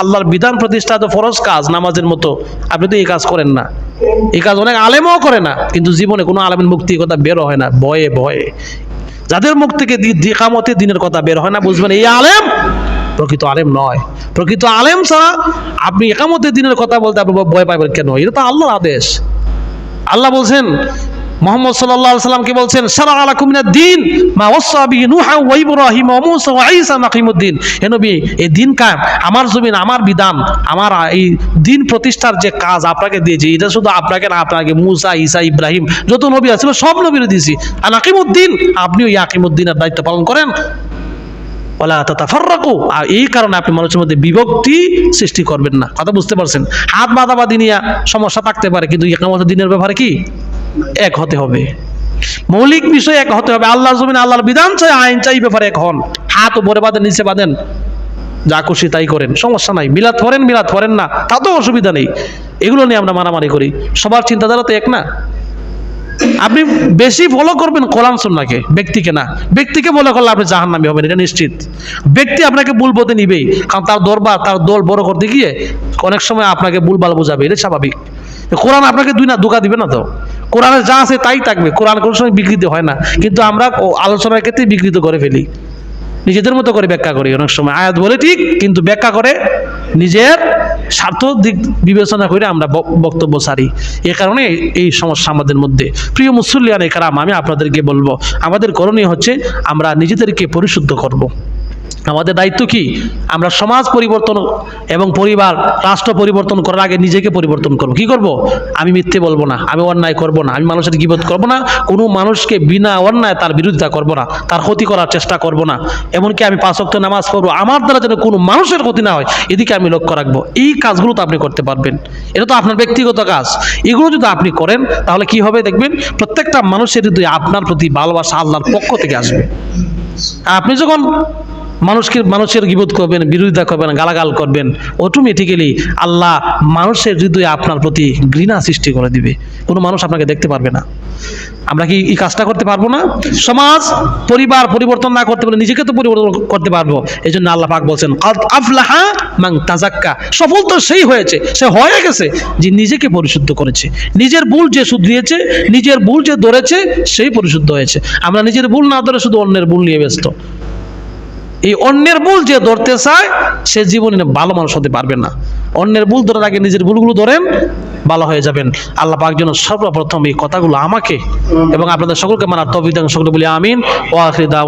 আল্লাহর বিধান প্রতিষ্ঠা তো ফরজ কাজ, নামাজের মতো। আপনি তো এই কাজ করেন না। এই কাজ অনেক আলেমও করে না, কিন্তু জীবনে কোনো আলেমের মুক্তি কথা বের হয় না, ভয়ে ভয়ে। যাদের মুখ থেকে দিকামতে দিনের কথা বের হয় না, বুঝবেন এই আলেম প্রকৃত আলেম নয়। প্রকৃত আলেম ছাড়া আপনি একামতে দিনের কথা বলতে আপনি ভয় পাবেন কেন? এটা তো আল্লাহর আদেশ। আল্লাহ বলছেন মোহাম্মদ আলাইহি সাল্লামকে বলছেন? সারা আলাকুম মিনাদ দিন, মা ওয়াসা বিহি নূহা ওয়া ইব্রাহিম ওয়া মূসা নাকিমুদ্দিন হে নবী, এই দিন কায়েম আমার জমিন, আমার বিধান, আমার এই দিন প্রতিষ্ঠার যে কাজ আপনাকে দিয়েছি, এটা শুধু আপনাকে না, আপনাকে মুসা, ঈসা, ইব্রাহিম, যত নবী আছে সব নবীরে দিয়েছি। আর নাকিমুদ্দিন আপনিও এই আকিমুদ্দিনের দায়িত্ব পালন করেন। আর এই কারণে আপনি মানুষের মধ্যে বিভক্তি সৃষ্টি করবেন না। কথা বুঝতে পারছেন? হাত বাঁধাবাদি নিয়ে সমস্যা থাকতে পারে, কিন্তু একামত দিনের ব্যাপারে কি? এক হতে হবে। মৌলিক বিষয় এক হতে হবে। আল্লাহর জমিন আল্লাহর বিধান চাই আইন চাই ব্যাপারে এক হন। হাত উপরে বাঁধেন নিচে বাঁধেন। যা খুশি তাই করেন, সমস্যা নাই। মিলাদ পড়েন মিলাদ পড়েন না, তাতেও অসুবিধা নেই। এগুলো নিয়ে আমরা মারামারি করি। সবার চিন্তাধারা তো এক না। আপনি বেশি ফলো করবেন কোরআন সুন্নাকে ব্যক্তিকে না। ব্যক্তিকে ফলো করলে আপনি জাহান্নামী হবেন, এটা নিশ্চিত। ব্যক্তি আপনাকে ভুল পথে নিবেই। কারণ তার দরবার, তার দল বড় করতে গিয়ে অনেক সময় আপনাকে ভুলভাল বোঝাবে এটা স্বাভাবিক। কোরআন আপনাকে দুই না ধোকা দিবে না তো? কোরআনে যা আছে তাই থাকবে। কোরআন কোনো সময় বিকৃত হয় না। কিন্তু আমরা আলোচনার ক্ষেত্রে বিকৃত করে ফেলি। নিজেদের মতো করে ব্যাখ্যা করি অনেক সময়। আয়াত বলে ঠিক, কিন্তু ব্যাখ্যা করে নিজের স্বার্থ দিক বিবেচনা করে আমরা বক্তব্য সারি। এ কারণে এই সমস্যা আমাদের মধ্যে। প্রিয় মুসল্লিয়ান কারাম আমি আপনাদেরকে বলব, আমাদের করণীয় হচ্ছে আমরা নিজেদেরকে পরিশুদ্ধ করব। আমাদের দায়িত্ব কি? আমরা সমাজ পরিবর্তন এবং পরিবার, রাষ্ট্র পরিবর্তন করার আগে নিজেকে পরিবর্তন করব। কি করব? আমি মিথ্যে বলব না, আমি অন্যায় করব না, আমি মানুষের গিবোধ করব না, কোনো মানুষকে বিনা অন্যায় তার বিরোধিতা করব না, তার ক্ষতি করার চেষ্টা করব না। এমনকি আমি পাঁচ ওয়াক্ত নামাজ পড়ব, আমার দ্বারা যেন কোনো মানুষের ক্ষতি না হয়, এদিকে আমি লক্ষ্য রাখব। এই কাজগুলো তো আপনি করতে পারবেন। এটা তো আপনার ব্যক্তিগত কাজ। এগুলো যদি আপনি করেন, তাহলে কি হবে দেখবেন? প্রত্যেকটা মানুষের হৃদয়ে আপনার প্রতি ভালোবাসা আল্লাহর পক্ষ থেকে আসবে। আপনি যখন মানুষকে মানুষের গিবোধ করবেন, বিরোধিতা করবেন, গালাগাল করবেন অটোমেটিক্যালি আল্লাহ মানুষের হৃদয়ে আপনার প্রতি ঘৃণা সৃষ্টি করে দিবে। কোনো মানুষ আপনাকে দেখতে পারবে না। আমরা কি এই কাজটা করতে পারব না? সমাজ, পরিবার পরিবর্তন না করতে পারলে নিজেকে তো পরিবর্তন করতে পারব। এই জন্য আল্লাহ পাক বলছেন আফলাহা মাং তাজাক্কা সফল তো সেই হয়েছে, সে হয়ে গেছে যে নিজেকে পরিশুদ্ধ করেছে। নিজের ভুল যে শুধরিয়েছে, নিজের ভুল যে ধরেছে, সেই পরিশুদ্ধ হয়েছে। আমরা নিজের ভুল না ধরে শুধু অন্যের ভুল নিয়ে ব্যস্ত। এই অন্যের ভুল যে ধরতে চায়, সে জীবনে ভালো মানুষ হতে পারবে না। অন্যের ভুল ধরার আগে নিজের ভুলগুলো ধরেন, ভালো হয়ে যাবেন। আল্লাহ পাক যেন সর্বপ্রথম এই কথাগুলো আমাকে এবং আপনাদের সকলকে মানার তবিদ সকলে বলি আমিন। ওয়াফিদা